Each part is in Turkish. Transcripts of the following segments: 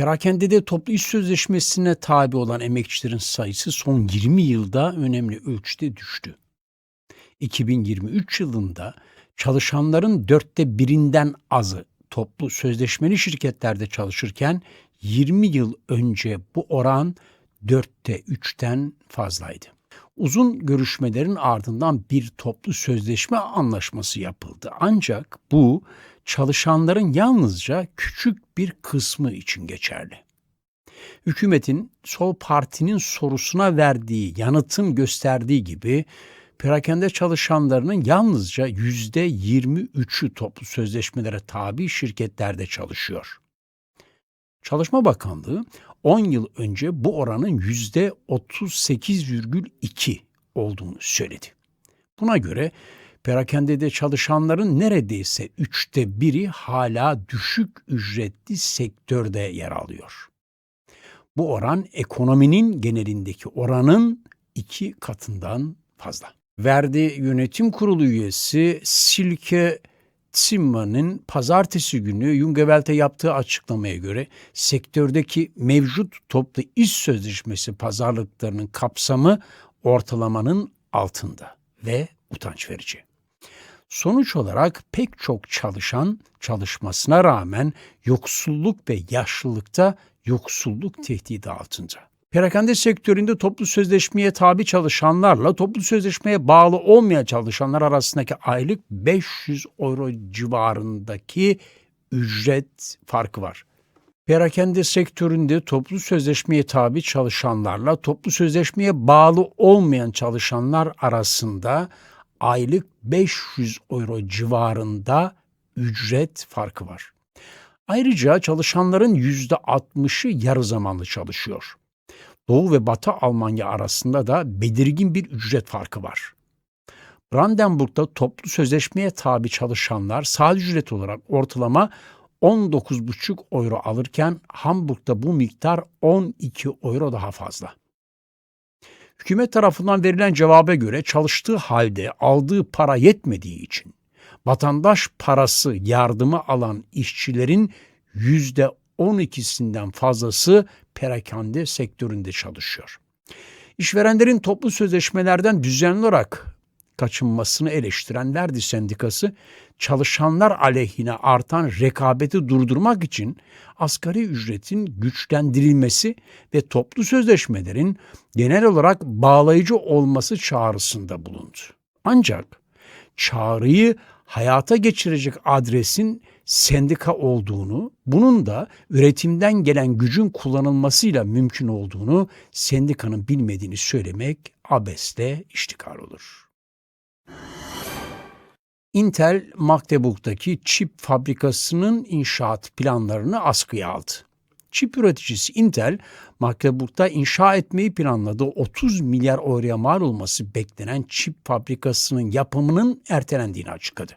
Perakendede toplu iş sözleşmesine tabi olan emekçilerin sayısı son 20 yılda önemli ölçüde düştü. 2023 yılında çalışanların dörtte birinden azı toplu sözleşmeli şirketlerde çalışırken 20 yıl önce bu oran dörtte üçten fazlaydı. Uzun görüşmelerin ardından bir toplu sözleşme anlaşması yapıldı. Ancak bu çalışanların yalnızca küçük bir kısmı için geçerli. Hükümetin sol partinin sorusuna verdiği yanıtın gösterdiği gibi perakende çalışanlarının yalnızca yüzde 23'ü toplu sözleşmelere tabi şirketlerde çalışıyor. Çalışma Bakanlığı 10 yıl önce bu oranın yüzde 38,2 olduğunu söyledi. Buna göre perakendede çalışanların neredeyse üçte biri hala düşük ücretli sektörde yer alıyor. Bu oran ekonominin genelindeki oranın iki katından fazla. Verdi Yönetim Kurulu üyesi Silke Zimmer'ın pazartesi günü Jungewelt'e yaptığı açıklamaya göre sektördeki mevcut toplu iş sözleşmesi pazarlıklarının kapsamı ortalamanın altında ve utanç verici. Sonuç olarak pek çok çalışan çalışmasına rağmen yoksulluk ve yaşlılıkta yoksulluk tehdidi altında. Perakende sektöründe toplu sözleşmeye tabi çalışanlarla toplu sözleşmeye bağlı olmayan çalışanlar arasındaki aylık 500 euro civarındaki ücret farkı var. Perakende sektöründe toplu sözleşmeye tabi çalışanlarla toplu sözleşmeye bağlı olmayan çalışanlar arasında aylık 500 euro civarında ücret farkı var. Ayrıca çalışanların %60'ı yarı zamanlı çalışıyor. Doğu ve Batı Almanya arasında da belirgin bir ücret farkı var. Brandenburg'da toplu sözleşmeye tabi çalışanlar saat ücret olarak ortalama 19,5 euro alırken Hamburg'da bu miktar 12 euro daha fazla. Hükümet tarafından verilen cevaba göre çalıştığı halde aldığı para yetmediği için vatandaş parası yardımı alan işçilerin yüzde 12'sinden fazlası perakende sektöründe çalışıyor. İşverenlerin toplu sözleşmelerden düzenli olarak kaçınmasını eleştiren Verdi Sendikası, çalışanlar aleyhine artan rekabeti durdurmak için asgari ücretin güçlendirilmesi ve toplu sözleşmelerin genel olarak bağlayıcı olması çağrısında bulundu. Ancak çağrıyı hayata geçirecek adresin sendika olduğunu, bunun da üretimden gelen gücün kullanılmasıyla mümkün olduğunu sendikanın bilmediğini söylemek abesle iştikal olur. Intel Magdeburg'daki çip fabrikasının inşaat planlarını askıya aldı. Çip üreticisi Intel, Magdeburg'da inşa etmeyi planladığı 30 milyar euroya mal olması beklenen çip fabrikasının yapımının ertelendiğini açıkladı.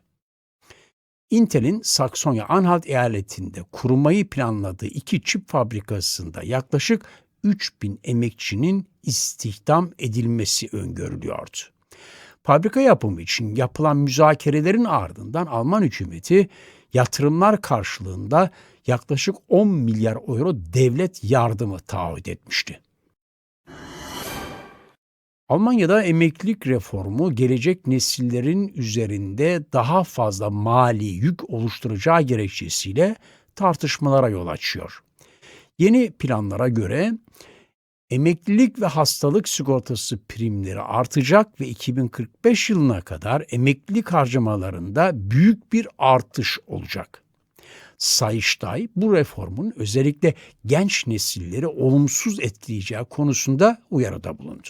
Intel'in Saksonya-Anhalt eyaletinde kurmayı planladığı iki çip fabrikasında yaklaşık 3000 emekçinin istihdam edilmesi öngörülüyordu. Fabrika yapımı için yapılan müzakerelerin ardından Alman hükümeti yatırımlar karşılığında yaklaşık 10 milyar euro devlet yardımı taahhüt etmişti. Almanya'da emeklilik reformu gelecek nesillerin üzerinde daha fazla mali yük oluşturacağı gerekçesiyle tartışmalara yol açıyor. Yeni planlara göre emeklilik ve hastalık sigortası primleri artacak ve 2045 yılına kadar emeklilik harcamalarında büyük bir artış olacak. Sayıştay bu reformun özellikle genç nesilleri olumsuz etkileyeceği konusunda uyarıda bulundu.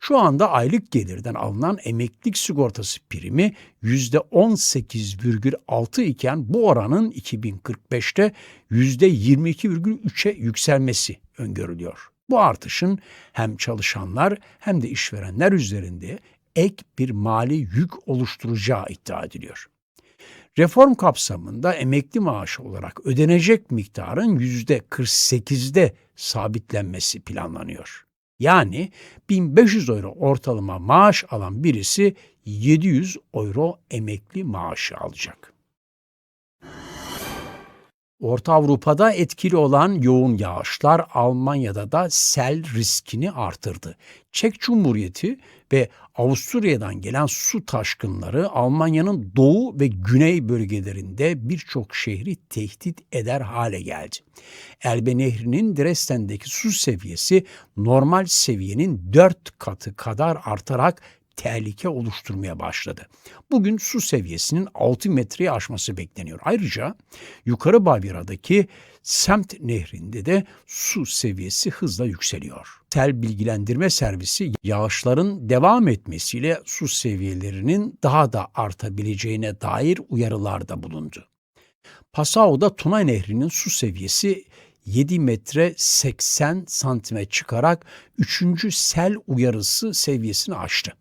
Şu anda aylık gelirden alınan emeklilik sigortası primi %18,6 iken bu oranın 2045'te %22,3'e yükselmesi öngörülüyor. Bu artışın hem çalışanlar hem de işverenler üzerinde ek bir mali yük oluşturacağı iddia ediliyor. Reform kapsamında emekli maaşı olarak ödenecek miktarın %48'de sabitlenmesi planlanıyor. Yani 1500 euro ortalama maaş alan birisi 700 euro emekli maaşı alacak. Orta Avrupa'da etkili olan yoğun yağışlar Almanya'da da sel riskini artırdı. Çek Cumhuriyeti ve Avusturya'dan gelen su taşkınları Almanya'nın doğu ve güney bölgelerinde birçok şehri tehdit eder hale geldi. Elbe Nehri'nin Dresden'deki su seviyesi normal seviyenin 4 katı kadar artarak tehlike oluşturmaya başladı. Bugün su seviyesinin 6 metreyi aşması bekleniyor. Ayrıca yukarı Bavyera'daki Semt Nehri'nde de su seviyesi hızla yükseliyor. Sel bilgilendirme servisi yağışların devam etmesiyle su seviyelerinin daha da artabileceğine dair uyarılarda bulundu. Passau'da Tuna Nehri'nin su seviyesi 7 metre 80 santime çıkarak 3. sel uyarısı seviyesini aştı.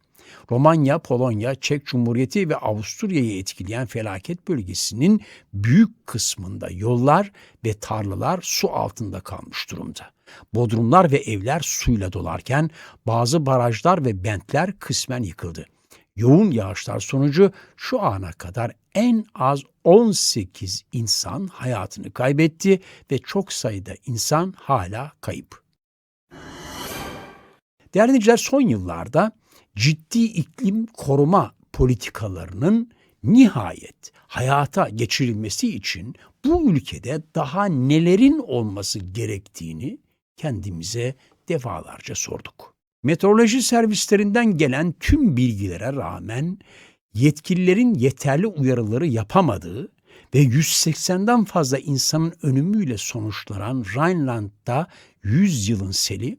Romanya, Polonya, Çek Cumhuriyeti ve Avusturya'yı etkileyen felaket bölgesinin büyük kısmında yollar ve tarlalar su altında kalmış durumda. Bodrumlar ve evler suyla dolarken bazı barajlar ve bentler kısmen yıkıldı. Yoğun yağışlar sonucu şu ana kadar en az 18 insan hayatını kaybetti ve çok sayıda insan hala kayıp. Değerli dinleyiciler son yıllarda ciddi iklim koruma politikalarının nihayet hayata geçirilmesi için bu ülkede daha nelerin olması gerektiğini kendimize defalarca sorduk. Meteoroloji servislerinden gelen tüm bilgilere rağmen yetkililerin yeterli uyarıları yapamadığı ve 180'den fazla insanın ölümüyle sonuçlanan Rhineland'da 100 yılın seli,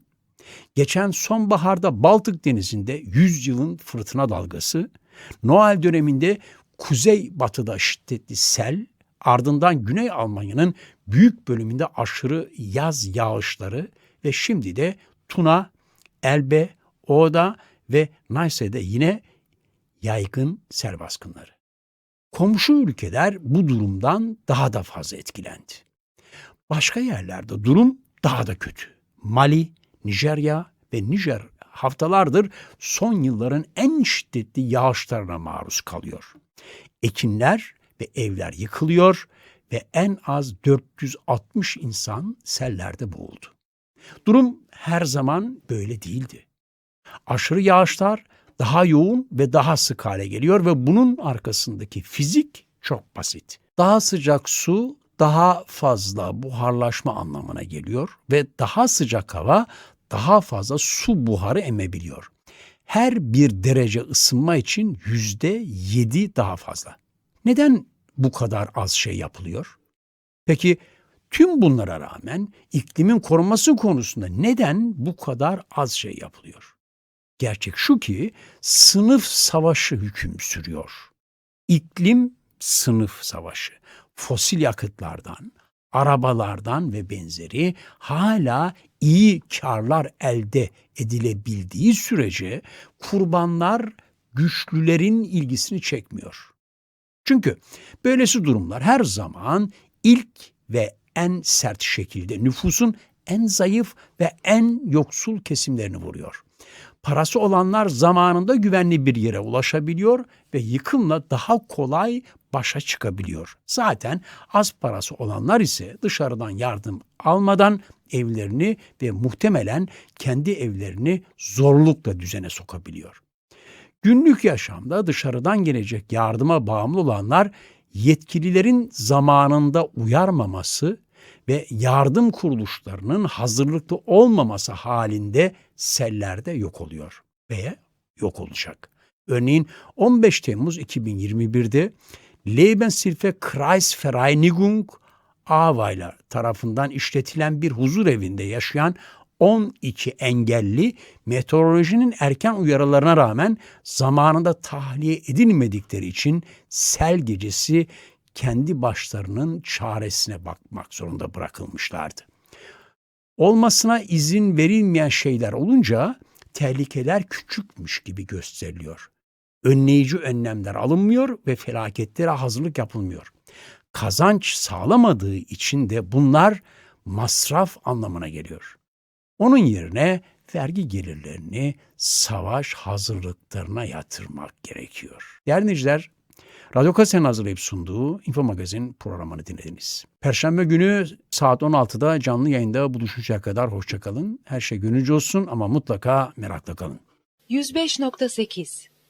geçen sonbaharda Baltık Denizi'nde 100 yılın fırtına dalgası, Noel döneminde kuzey batıda şiddetli sel, ardından Güney Almanya'nın büyük bölümünde aşırı yaz yağışları ve şimdi de Tuna, Elbe, Oda ve Neiße'de yine yaygın sel baskınları. Komşu ülkeler bu durumdan daha da fazla etkilendi. Başka yerlerde durum daha da kötü. Mali, Nijerya ve Nijer haftalardır son yılların en şiddetli yağışlarına maruz kalıyor. Ekinler ve evler yıkılıyor ve en az 460 insan sellerde boğuldu. Durum her zaman böyle değildi. Aşırı yağışlar daha yoğun ve daha sık hale geliyor ve bunun arkasındaki fizik çok basit. Daha sıcak su daha fazla buharlaşma anlamına geliyor ve daha sıcak hava daha fazla su buharı emebiliyor. Her bir derece ısınma için yüzde yedi daha fazla. Neden bu kadar az şey yapılıyor? Peki tüm bunlara rağmen iklimin korunması konusunda neden bu kadar az şey yapılıyor? Gerçek şu ki sınıf savaşı hüküm sürüyor. İklim sınıf savaşı. Fosil yakıtlardan, arabalardan ve benzeri hala iyi karlar elde edilebildiği sürece kurbanlar güçlülerin ilgisini çekmiyor. Çünkü böylesi durumlar her zaman ilk ve en sert şekilde nüfusun en zayıf ve en yoksul kesimlerini vuruyor. Parası olanlar zamanında güvenli bir yere ulaşabiliyor ve yıkımla daha kolay başa çıkabiliyor. Zaten az parası olanlar ise dışarıdan yardım almadan evlerini ve muhtemelen kendi evlerini zorlukla düzene sokabiliyor. Günlük yaşamda dışarıdan gelecek yardıma bağımlı olanlar yetkililerin zamanında uyarmaması ve yardım kuruluşlarının hazırlıklı olmaması halinde sellerde yok oluyor veya yok olacak. Örneğin 15 Temmuz 2021'de Lebenshilfe Kreisvereinigung Aweiler tarafından işletilen bir huzur evinde yaşayan 12 engelli meteorolojinin erken uyarılarına rağmen zamanında tahliye edilmedikleri için sel gecesi kendi başlarının çaresine bakmak zorunda bırakılmışlardı. Olmasına izin verilmeyen şeyler olunca tehlikeler küçükmüş gibi gösteriliyor. Önleyici önlemler alınmıyor ve felaketlere hazırlık yapılmıyor. Kazanç sağlamadığı için de bunlar masraf anlamına geliyor. Onun yerine vergi gelirlerini savaş hazırlıklarına yatırmak gerekiyor. Değerli dinleyiciler, Radyo Kase'nin hazırlayıp sunduğu Info Magazin programını dinlediniz. Perşembe günü saat 16'da canlı yayında buluşuncaya kadar hoşçakalın. Her şey gönülce olsun ama mutlaka merakla kalın. 105.8